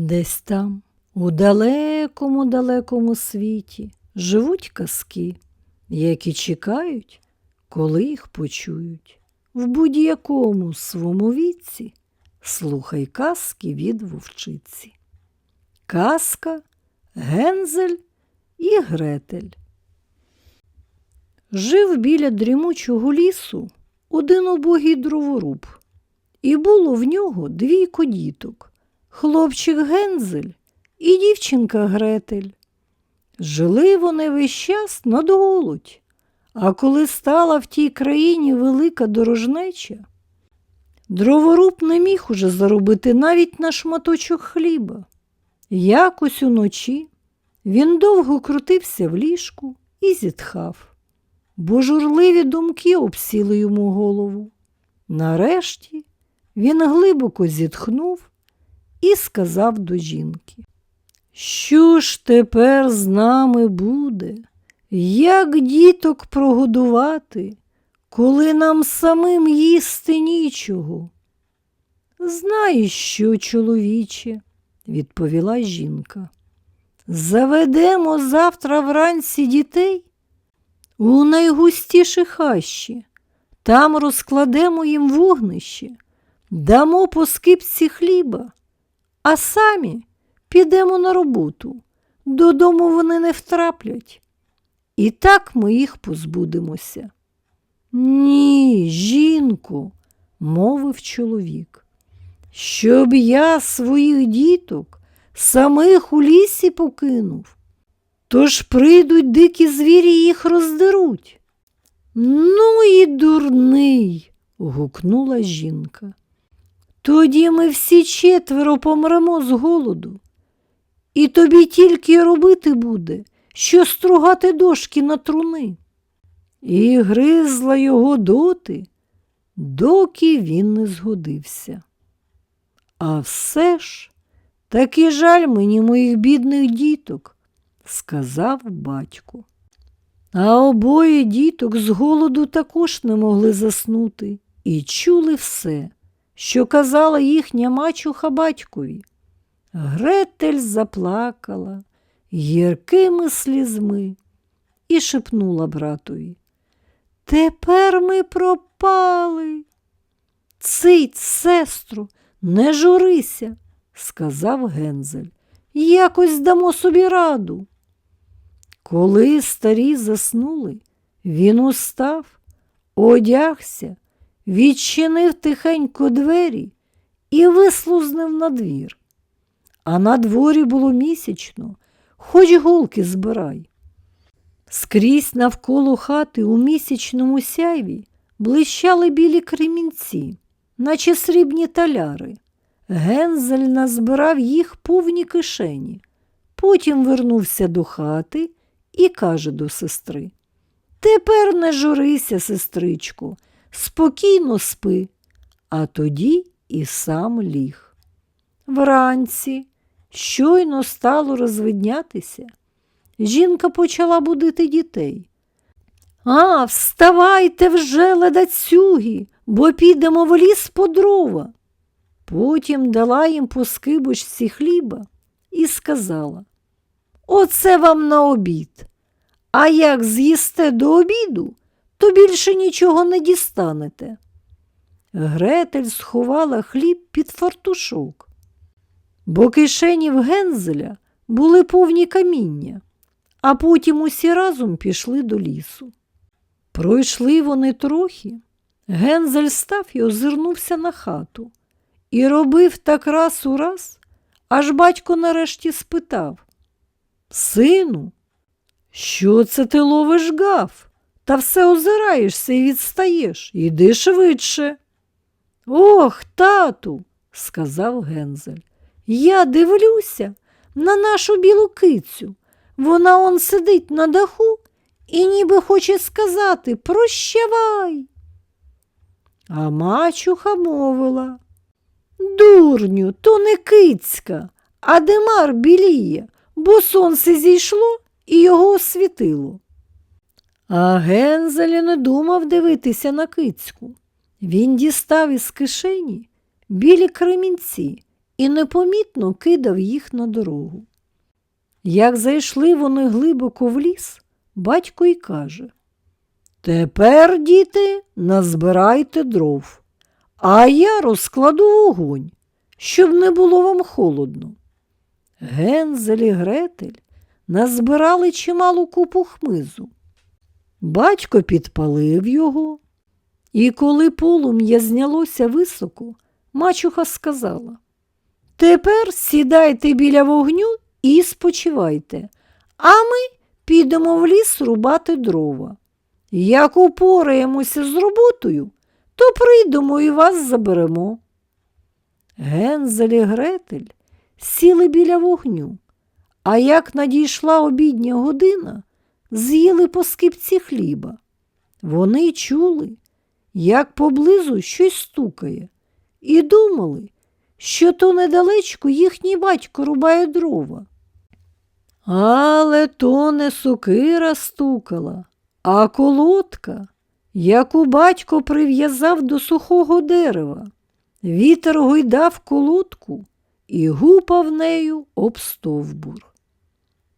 Десь там, у далекому далекому світі, живуть казки, які чекають, коли їх почують. В будь-якому свому віці слухай казки від вовчиці. Казка Гензель і Гретель. Жив біля дрімучого лісу один убогий дроворуб, і було в нього двійко діток хлопчик Гензель і дівчинка Гретель. Жили вони весь час надголодь, а коли стала в тій країні велика дорожнеча, дроворуб не міг уже заробити навіть на шматочок хліба. Якось уночі він довго крутився в ліжку і зітхав, бо журливі думки обсіли йому голову. Нарешті він глибоко зітхнув і сказав до жінки, що ж тепер з нами буде? Як діток прогодувати, коли нам самим їсти нічого? Знаєш що, чоловіче, відповіла жінка. Заведемо завтра вранці дітей у найгустіші хащі, там розкладемо їм вогнище, дамо по скипці хліба, а самі підемо на роботу. Додому вони не втраплять. І так ми їх позбудемося. Ні, жінко, мовив чоловік, щоб я своїх діток самих у лісі покинув, тож прийдуть дикі звірі і їх роздеруть. Ну і дурний, гукнула жінка. Тоді ми всі четверо помремо з голоду, і тобі тільки робити буде, що стругати дошки на труни. І гризла його доти, доки він не згодився. А все ж таки жаль мені моїх бідних діток, сказав батько. А обоє діток з голоду також не могли заснути і чули все, що казала їхня мачуха батькові. Гретель заплакала гіркими слізьми і шепнула братові. Тепер ми пропали. Цить, сестру, не журися, сказав Гензель. Якось дамо собі раду. Коли старі заснули, він устав, одягся, відчинив тихенько двері і вислузнив на двір. А на дворі було місячно, хоч голки збирай. Скрізь навколо хати у місячному сяйві блищали білі кремінці, наче срібні таляри. Гензель назбирав їх повні кишені. Потім вернувся до хати і каже до сестри Тепер не журися, сестричко, спокійно спи, а тоді і сам ліг. Вранці щойно стало розвиднятися. Жінка почала будити дітей. А, вставайте вже, ледацюги, бо підемо в ліс по дрова. Потім дала їм по скибочці хліба і сказала Оце вам на обід. А як з'їсте до обіду, то більше нічого не дістанете. Гретель сховала хліб під фартушок, бо кишені в Гензеля були повні каміння, а потім усі разом пішли до лісу. Пройшли вони трохи. Гензель став і озирнувся на хату і робив так раз у раз, аж батько нарешті спитав Сину, що це ти ловиш гав? Та все озираєшся і відстаєш. Іди швидше. Ох, тату, сказав Гензель. Я дивлюся на нашу білу кицю. Вона он сидить на даху і ніби хоче сказати Прощавай. А мачуха мовила. Дурню, то не кицька, а димар біліє, бо сонце зійшло і його освітило. А Гензель не думав дивитися на кицьку. Він дістав із кишені білі кремінці і непомітно кидав їх на дорогу. Як зайшли вони глибоко в ліс, батько й каже Тепер, діти, назбирайте дров, а я розкладу вогонь, щоб не було вам холодно. Гензель і Гретель назбирали чималу купу хмизу. Батько підпалив його, і коли полум'я знялося високо, мачуха сказала Тепер сідайте біля вогню і спочивайте, а ми підемо в ліс рубати дрова. Як упораємося з роботою, то прийдемо і вас заберемо. Гензель і Гретель сіли біля вогню, а як надійшла обідня година, з'їли по скипці хліба. Вони чули, як поблизу щось стукає, і думали, що то недалечко їхній батько рубає дрова. Але то не сокира стукала, а колодка, яку батько прив'язав до сухого дерева. Вітер гойдав колодку і гупав нею об стовбур.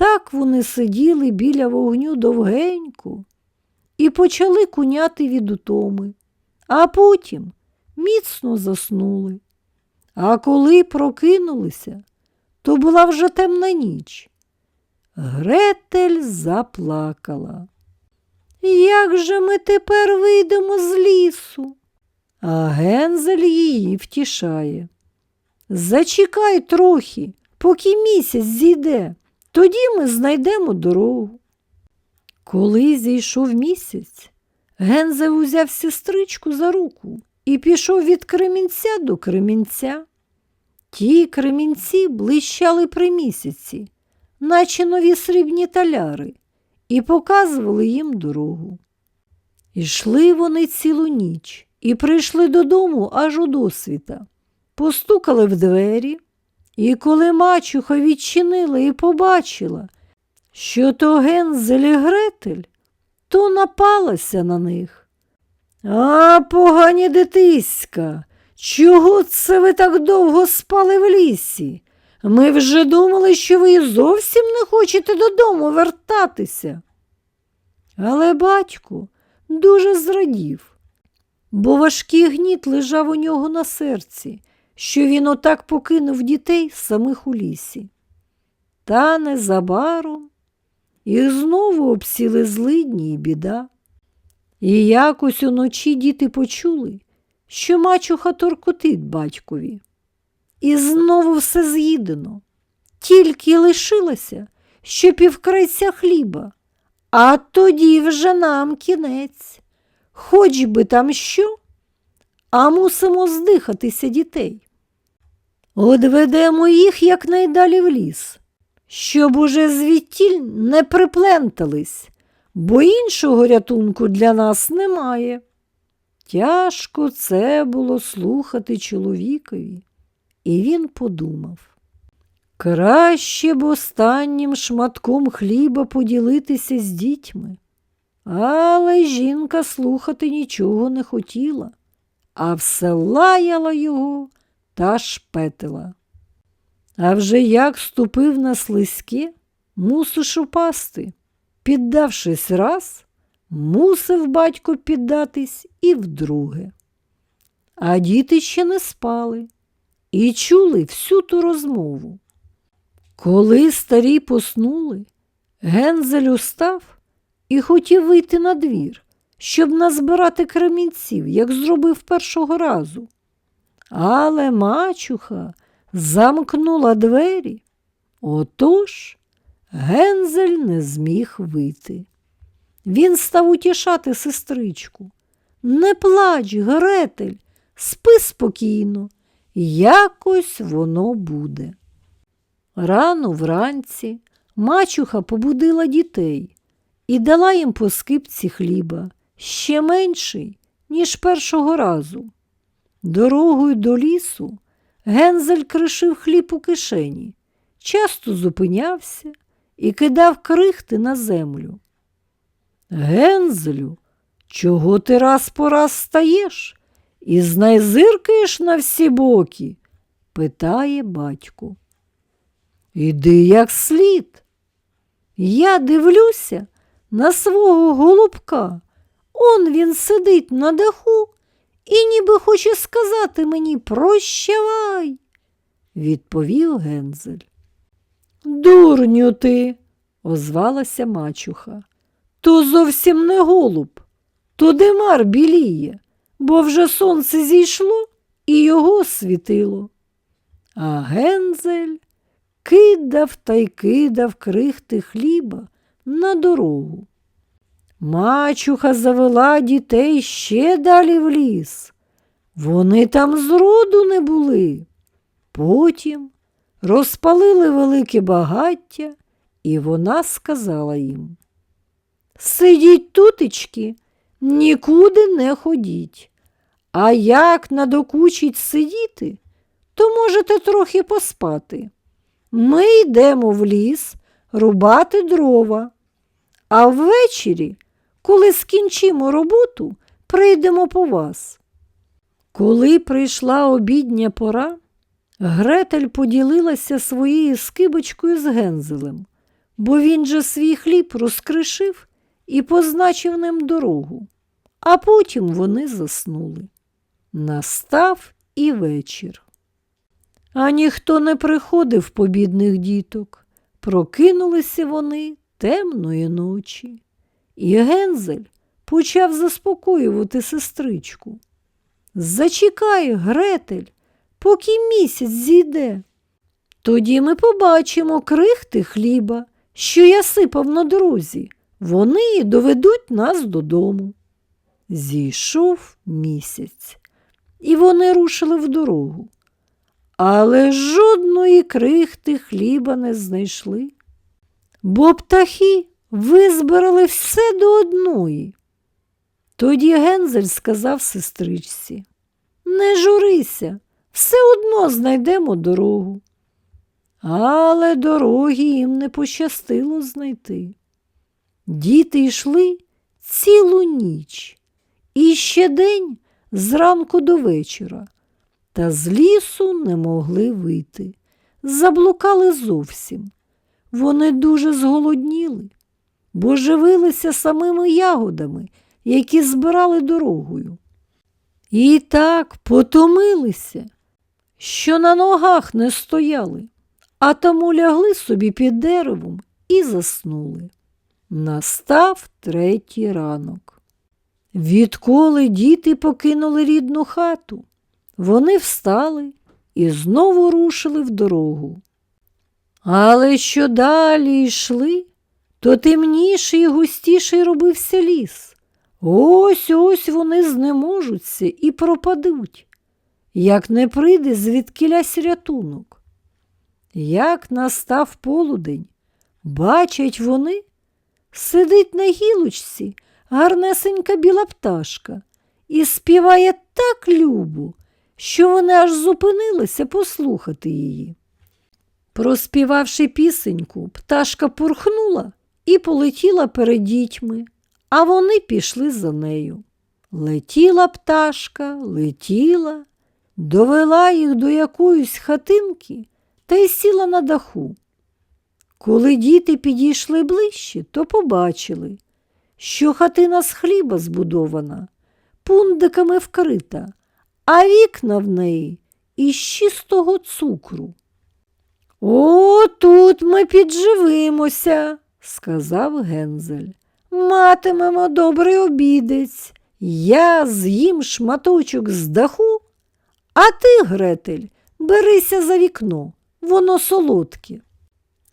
Так вони сиділи біля вогню довгенько і почали куняти від утоми, а потім міцно заснули. А коли прокинулися, то була вже темна ніч. Гретель заплакала. Як же ми тепер вийдемо з лісу? А Гензель її втішає. Зачекай трохи, поки місяць зійде, тоді ми знайдемо дорогу. Коли зійшов місяць, Гензель узяв сестричку за руку і пішов від кремінця до кремінця. Ті кремінці блищали при місяці, наче нові срібні таляри, і показували їм дорогу. Ішли вони цілу ніч і прийшли додому аж у досвіта, постукали в двері, і коли мачуха відчинила і побачила, що то Гензель і Гретель, то напалася на них. А, погані дитиська, чого це ви так довго спали в лісі? Ми вже думали, що ви зовсім не хочете додому вертатися. Але батько дуже зрадів, бо важкий гніт лежав у нього на серці, що він отак покинув дітей самих у лісі. Та незабаром їх знову обсіли злидні і біда. І якось уночі діти почули, що мачуха торкотить батькові. І знову все з'їдено, тільки лишилося, що півкрайця хліба, а тоді вже нам кінець. Хоч би там що, а мусимо здихатися дітей. Одведемо їх якнайдалі в ліс, щоб уже звідтіль не приплентались, бо іншого рятунку для нас немає. Тяжко це було слухати чоловікові, і він подумав. Краще б останнім шматком хліба поділитися з дітьми. Але жінка слухати нічого не хотіла, а все лаяла його та шпетила. А вже як ступив на слизьке, мусиш упасти. Піддавшись раз, мусив батько піддатись і вдруге. А діти ще не спали і чули всю ту розмову. Коли старі поснули, Гензель устав і хотів вийти на двір, щоб назбирати кремінців, як зробив першого разу. Але мачуха замкнула двері. Отож Гензель не зміг вийти. Він став утішати сестричку. Не плач, Гретель, спи спокійно, якось воно буде. Рано вранці мачуха побудила дітей і дала їм по скипці хліба, ще менший, ніж першого разу. Дорогою до лісу Гензель кришив хліб у кишені, часто зупинявся і кидав крихти на землю. Гензелю, чого ти раз по раз стаєш і знайзиркаєш на всі боки? питає батько. Іди як слід. Я дивлюся на свого голубка. Он він сидить на даху і ніби хоче сказати мені прощавай, відповів Гензель. Дурню ти, озвалася мачуха. То зовсім не голуб, то димар біліє, бо вже сонце зійшло і його світило. А Гензель кидав та й кидав крихти хліба на дорогу. Мачуха завела дітей ще далі в ліс. Вони там зроду не були. Потім розпалили велике багаття, і вона сказала їм Сидіть тутечки, нікуди не ходіть. А як надокучить сидіти, то можете трохи поспати. Ми йдемо в ліс рубати дрова, а ввечері, коли скінчимо роботу, прийдемо по вас. Коли прийшла обідня пора, Гретель поділилася своєю скибочкою з Гензелем, бо він же свій хліб розкришив і позначив ним дорогу, а потім вони заснули. Настав і вечір. А ніхто не приходив по бідних діток. Прокинулися вони темної ночі. І Гензель почав заспокоювати сестричку. Зачекай, Гретель, поки місяць зійде. Тоді ми побачимо крихти хліба, що я сипав на дорозі. Вони доведуть нас додому. Зійшов місяць, і вони рушили в дорогу. Але жодної крихти хліба не знайшли, бо птахи визбирали все до одної. Тоді Гензель сказав сестричці Не журися, все одно знайдемо дорогу. Але дороги їм не пощастило знайти. Діти йшли цілу ніч і ще день зранку до вечора, та з лісу не могли вийти. Заблукали зовсім. Вони дуже зголодніли, бо живилися самими ягодами, які збирали дорогою. І так потомилися, що на ногах не стояли, а тому лягли собі під деревом і заснули. Настав третій ранок. Відколи діти покинули рідну хату, вони встали і знову рушили в дорогу. Але що далі йшли, то темніший і густіший робився ліс. Ось ось вони знеможуться і пропадуть, як не прийде звідкілясь рятунок. Як настав полудень, бачать вони, сидить на гілочці гарнесенька біла пташка і співає так любо, що вони аж зупинилися послухати її. Проспівавши пісеньку, пташка пурхнула і полетіла перед дітьми, а вони пішли за нею. Летіла пташка, летіла, довела їх до якоїсь хатинки та й сіла на даху. Коли діти підійшли ближче, то побачили, що хатина з хліба збудована, пундиками вкрита, а вікна в неї із чистого цукру. О, тут ми підживимося, сказав Гензель. Матимемо добрий обідець. Я з'їм шматочок з даху, а ти, Гретель, берися за вікно, воно солодке.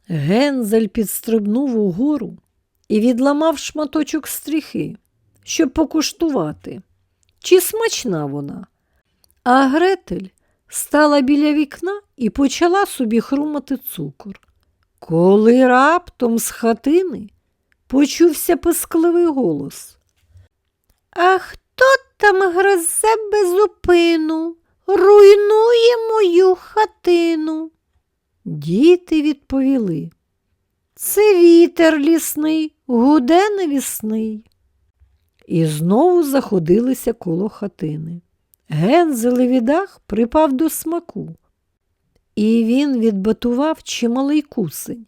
Гензель підстрибнув угору і відламав шматочок стріхи, щоб покуштувати, чи смачна вона. А Гретель стала біля вікна і почала собі хрумати цукор. Коли раптом з хатини почувся пискливий голос. А хто там гризе безупину, руйнує мою хатину? Діти відповіли. Це вітер лісний, гуде невісний. І знову заходилися коло хатини. Гензелеві дах припав до смаку. І він відбатував чималий кусень,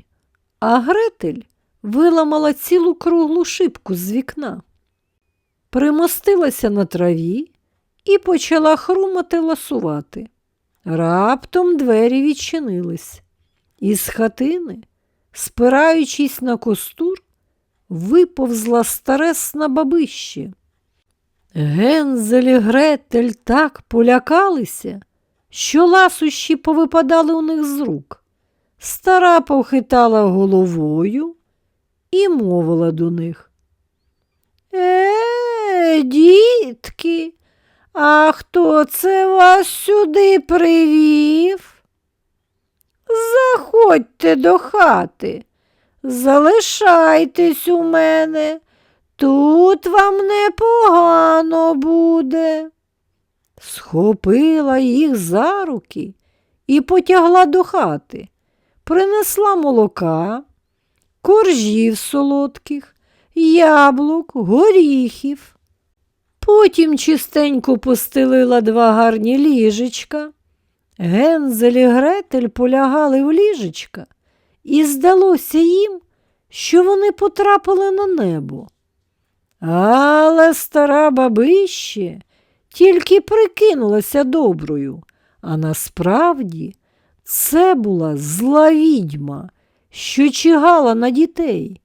а Гретель виламала цілу круглу шибку з вікна, примостилася на траві і почала хрумати ласувати. Раптом двері відчинились. Із хатини, спираючись на костур, виповзла старесна бабище. Гензель і Гретель так полякалися, що ласощі повипадали у них з рук. Стара похитала головою і мовила до них. Е, дітки, а хто це вас сюди привів? Заходьте до хати, залишайтесь у мене, тут вам непогано буде. Схопила їх за руки і потягла до хати, принесла молока, коржів солодких, яблук, горіхів. Потім чистенько постелила два гарні ліжечка. Гензель і Гретель полягали в ліжечка, і здалося їм, що вони потрапили на небо. Але стара бабище тільки прикинулася доброю, а насправді це була зла відьма, що чигала на дітей,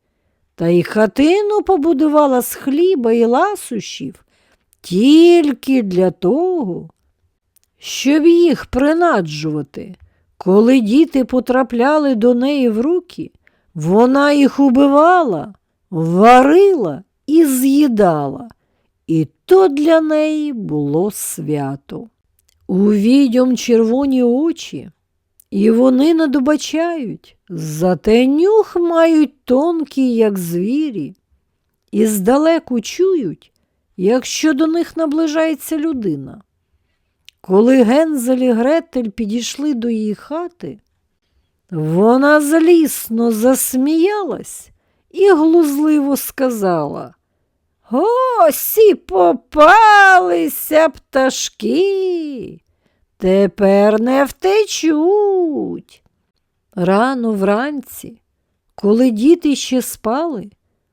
та й хатину побудувала з хліба і ласощів тільки для того, щоб їх принаджувати. Коли діти потрапляли до неї в руки, вона їх убивала, варила і з'їдала, і то для неї було свято. У відьом червоні очі, і вони не добачають, зате нюх мають тонкий, як звірі, і здалеку чують, якщо до них наближається людина. Коли Гензель і Гретель підійшли до її хати, вона злісно засміялась і глузливо сказала Ось і попалися пташки, тепер не втечуть. Рано вранці, коли діти ще спали,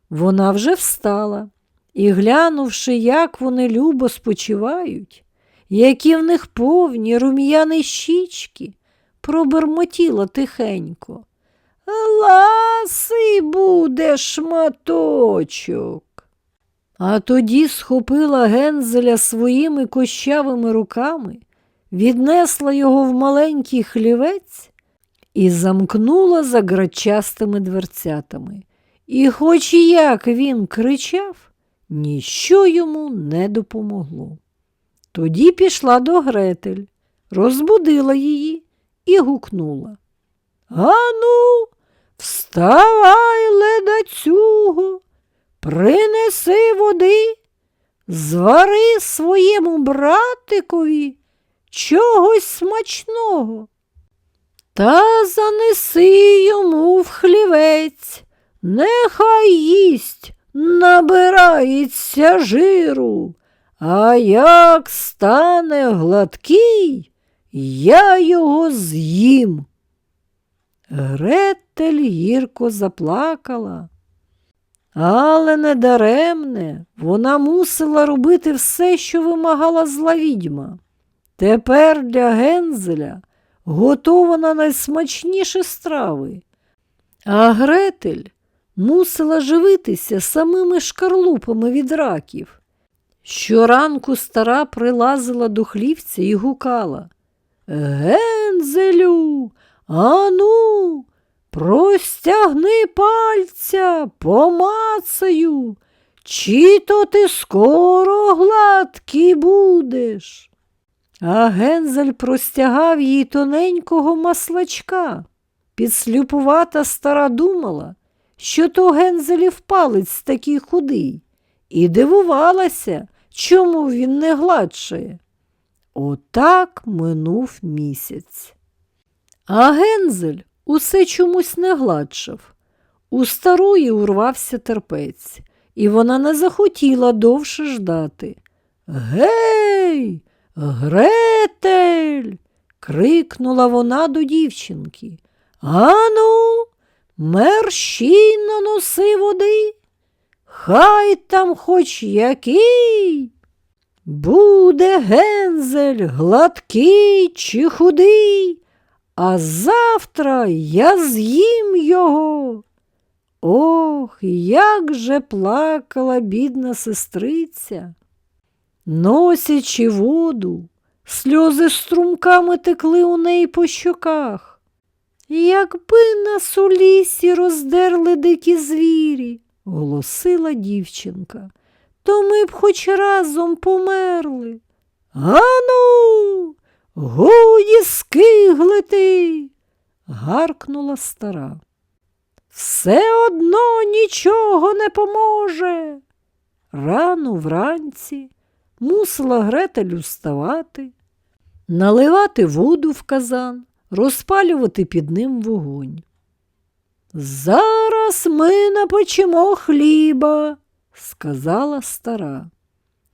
вона вже встала і, глянувши, як вони любо спочивають, які в них повні рум'яні щічки, пробермотіла тихенько. Ласий буде шматочок. А тоді схопила Гензеля своїми кощавими руками, віднесла його в маленький хлівець і замкнула за грачастими дверцятами. І хоч як він кричав, ніщо йому не допомогло. Тоді пішла до Гретель, розбудила її і гукнула. Ану, вставай, ледацюго, принеси води, звари своєму братикові чогось смачного. Та занеси йому в хлівець, нехай їсть, набирається жиру. А як стане гладкий, я його з'їм. Гретель гірко заплакала, але недаремне вона мусила робити все, що вимагала зла відьма. Тепер для Гензеля готована найсмачніші страви, а Гретель мусила живитися самими шкарлупами від раків. Щоранку стара прилазила до хлівця і гукала Гензелю, ану, простягни пальця, помацаю, чи то ти скоро гладкий будеш. А Гензель простягав їй тоненького маслачка. Підслюпувата стара думала, що то Гензелів палець такий худий, і дивувалася, чому він не гладшає. Отак минув місяць. А Гензель усе чомусь не гладшав. У старої урвався терпець, і вона не захотіла довше ждати. Гей, Гретель, крикнула вона до дівчинки. Ану, мерщій наноси води. Хай там хоч який. Буде гензель гладкий чи худий, а завтра я з'їм його. Ох, як же плакала бідна сестриця. Носячи воду, сльози струмками текли у неї по щоках. Якби нас у лісі роздерли дикі звірі, голосила дівчинка, то ми б хоч разом померли. Ану, годі скиглити, гаркнула стара. Все одно нічого не поможе. Рано вранці мусила Гретель вставати, наливати воду в казан, розпалювати під ним вогонь. Зараз ми напечемо хліба, сказала стара.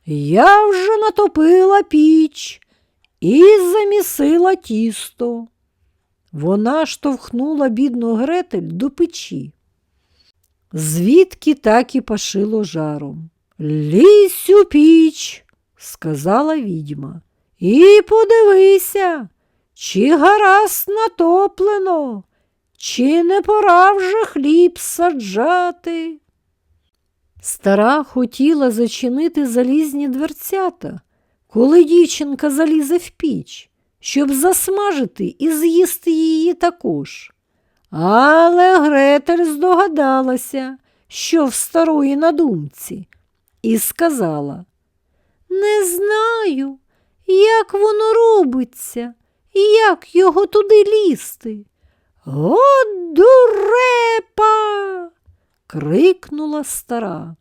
Я вже натопила піч і замісила тісто. Вона штовхнула бідну Гретель до печі. Звідки так і пашило жаром. Лізь у піч, сказала відьма, і подивися, чи гаразд натоплено, чи не пора вже хліб саджати. Стара хотіла зачинити залізні дверцята, коли дівчинка залізе в піч, щоб засмажити і з'їсти її також. Але Гретель здогадалася, що в старої на думці, і сказала Не знаю, як воно робиться, як його туди лізти. От дурепа. крикнула стара.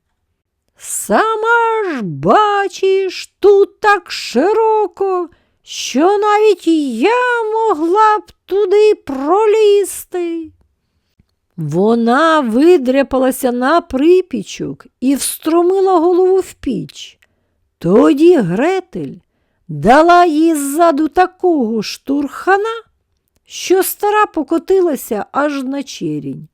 Сама ж бачиш, тут так широко, що навіть я могла б туди пролізти. Вона видряпалася на припічок і встромила голову в піч. Тоді Гретель дала їй ззаду такого штурхана, що стара покотилася аж на черінь.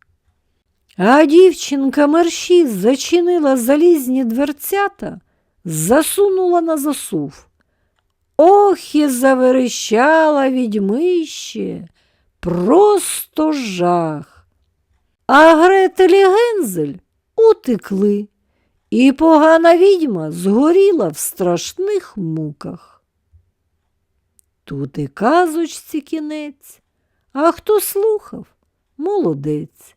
А дівчинка мерщі зачинила залізні дверцята, засунула на засув. Ох і заверещала відьмище, просто жах. А Гретель і Гензель утекли, і погана відьма згоріла в страшних муках. Тут і казочці кінець, а хто слухав, молодець.